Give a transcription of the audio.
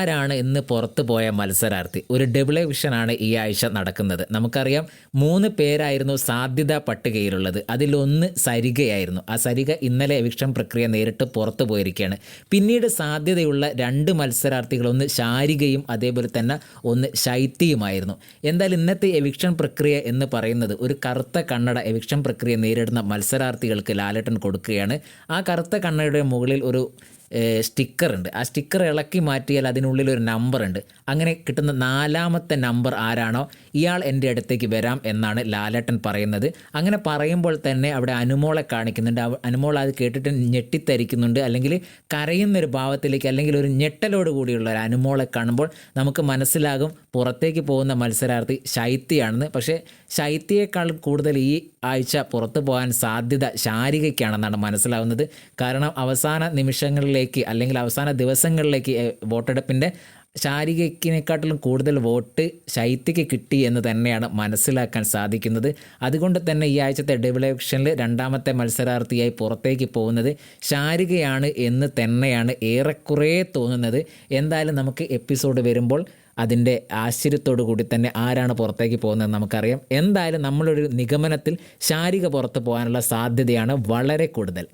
ആരാണ് ഇന്ന് പുറത്തു പോയ മത്സരാർത്ഥി? ഒരു ഡബിൾ ആണ് ഈ ആഴ്ച നടക്കുന്നത്. നമുക്കറിയാം മൂന്ന് പേരായിരുന്നു സാധ്യതാ പട്ടികയിലുള്ളത്. അതിലൊന്ന് സരികയായിരുന്നു ആ സരിക ഇന്നലെ എവിക്ഷൻ പ്രക്രിയ നേരിട്ട് പുറത്തു പോയിരിക്കുകയാണ്. പിന്നീട് സാധ്യതയുള്ള രണ്ട് മത്സരാർത്ഥികൾ ഒന്ന് ശാരികയും അതേപോലെ തന്നെ ഒന്ന് ശൈത്യയുമായിരുന്നു. എന്തായാലും ഇന്നത്തെ എവിക്ഷൻ പ്രക്രിയ എന്ന് പറയുന്നത് ഒരു കറുത്ത കണ്ണട എവിക്ഷൻ പ്രക്രിയ നേരിടുന്ന മത്സരാർത്ഥികൾക്ക് ലാലട്ടൻ കൊടുക്കുകയാണ്. ആ കറുത്ത കണ്ണടയുടെ മുകളിൽ ഒരു സ്റ്റിക്കർ ഉണ്ട് ആ സ്റ്റിക്കർ ഇളക്കി മാറ്റിയാൽ അതിനുള്ളിൽ ഒരു നമ്പർ ഉണ്ട് അങ്ങനെ കിട്ടുന്ന നാലാമത്തെ നമ്പർ ആരാണോ? ഇയാൾ എന്റെ അടുത്തേക്ക് വരാം എന്നാണ് ലാലേട്ടൻ പറയുന്നത്. അങ്ങനെ പറയുമ്പോൾ തന്നെ അവിടെ അനുമോളെ കാണിക്കുന്നുണ്ട്. അനുമോൾ അത് കേട്ടിട്ട് ഞെട്ടിത്തരിക്കുന്നുണ്ട്. അല്ലെങ്കിൽ കരയുന്നൊരു ഭാവത്തിലേക്ക് അല്ലെങ്കിൽ ഒരു ഞെട്ടലോട് കൂടിയുള്ള ഒരു അനുമോളെ കാണുമ്പോൾ നമുക്ക് മനസ്സിലാകും പുറത്തേക്ക് പോകുന്ന മത്സരാർത്ഥി ശൈത്യയാണെന്ന്. പക്ഷേ ശൈത്യയേക്കാൾ കൂടുതൽ ഈ ആഴ്ച പുറത്തു പോകാൻ സാധ്യത ശാരികയ്ക്കാണെന്നാണ് മനസ്സിലാവുന്നത്. കാരണം അവസാന നിമിഷങ്ങളിലേക്ക് അല്ലെങ്കിൽ അവസാന ദിവസങ്ങളിലേക്ക് വോട്ടെടുപ്പിന്റെ ശാരികയ്ക്കിനെക്കാട്ടിലും കൂടുതൽ വോട്ട് ശൈത്യയ്ക്ക് കിട്ടി എന്ന് തന്നെയാണ് മനസ്സിലാക്കാൻ സാധിക്കുന്നത്. അതുകൊണ്ട് തന്നെ ഈ ആഴ്ചത്തെ ഡബിൾ ഇലക്ഷനിൽ രണ്ടാമത്തെ മത്സരാർത്ഥിയായി പുറത്തേക്ക് പോകുന്നത് ശാരികയാണ് എന്ന് തന്നെയാണ് ഏറെക്കുറെ തോന്നുന്നത്. എന്തായാലും നമുക്ക് എപ്പിസോഡ് വരുമ്പോൾ അതിന്റെ ആശ്ചര്യത്തോടു കൂടി തന്നെ ആരാണ് പുറത്തേക്ക് പോകുന്നത് നമുക്കറിയാം. എന്തായാലും നമ്മളൊരു നിഗമനത്തിൽ ശാരിക പുറത്ത് പോകാനുള്ള സാധ്യതയാണ് വളരെ കൂടുതൽ.